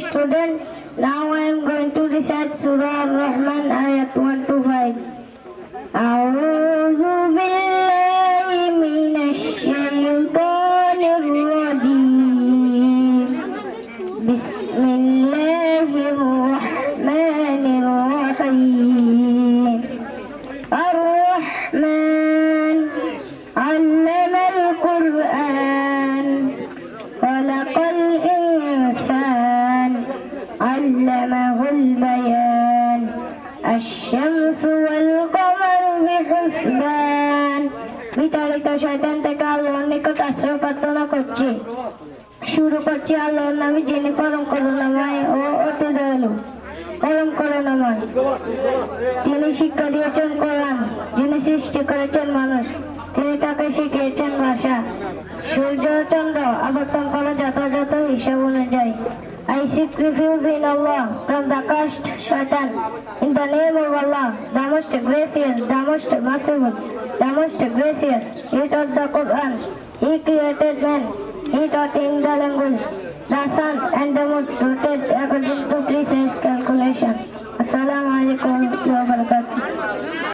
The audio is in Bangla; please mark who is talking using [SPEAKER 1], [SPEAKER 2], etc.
[SPEAKER 1] student. Now I am going to recite Surah Ar-Rahman ayat 1 to 5. أعوذ بالله من الشيطان الرجيم بسم الله الرحمن الرحيم الرحمن علم القرآن خلق علمه البيان الشمس والقمر بحسبان বিতাড়িত শয়তান থেকে আল্লাহর নিকট আশ্রয় প্রার্থনা করছি শুরু করছি আল্লাহর নামে যিনি পরম করুণাময় ও অতি দয়ালু পরম করুণাময় তিনি শিক্ষা দিয়েছেন কোরআন যিনি সৃষ্টি করেছেন মানুষ তিনি তাকে শিখিয়েছেন ভাষা সূর্য ও চন্দ্র আবর্তন করে যথাযথ হিসাব অনুযায়ী I seek refuge in Allah from the cursed shaitan. In the name of Allah, the most gracious, the most merciful, the most gracious. He taught the Quran. He created man. He taught in the language. The sun and the moon rotate according to precise calculation. Assalamu alaikum wa barakatuh.